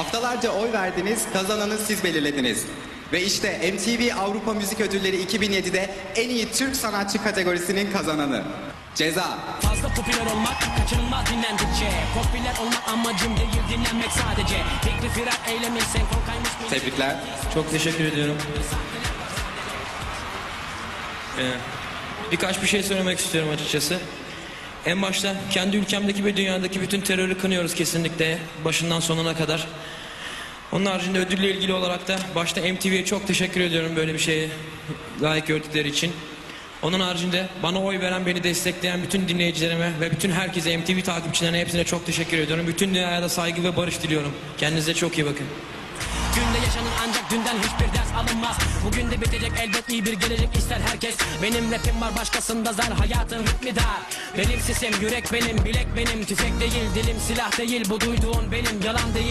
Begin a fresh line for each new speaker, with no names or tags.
Haftalarca oy verdiniz, kazananı siz belirlediniz. Ve işte MTV Avrupa Müzik Ödülleri 2007'de en iyi Türk sanatçı kategorisinin kazananı. Ceza.
Fazla popüler olmak kaçınılmaz dinlendikçe Popüler olmak amacım değil dinlenmek sadece Fikri firar eylemin senkron kaymış mı?
Tebrikler.
Çok teşekkür ediyorum. Ee, birkaç bir şey söylemek istiyorum açıkçası. En başta kendi ülkemdeki ve dünyadaki bütün terörü kınıyoruz kesinlikle başından sonuna kadar. Onun haricinde ödülle ilgili olarak da başta MTV'ye çok teşekkür ediyorum böyle bir şeye layık gördükleri için. Onun haricinde bana oy veren, beni destekleyen bütün dinleyicilerime ve bütün herkese, MTV takipçilerine hepsine çok teşekkür ediyorum. Bütün dünyaya da saygı ve barış diliyorum. Kendinize çok iyi bakın.
Günde yaşanır ancak dünden hiçbir ders alınmaz De bitecek elbet iyi bir gelecek ister herkes. Benim rapim var başkasında zar hayatın ritmi dar. Benim sesim yürek benim bilek benim. Tüfek değil dilim silah değil. Bu duyduğun benim yalan değil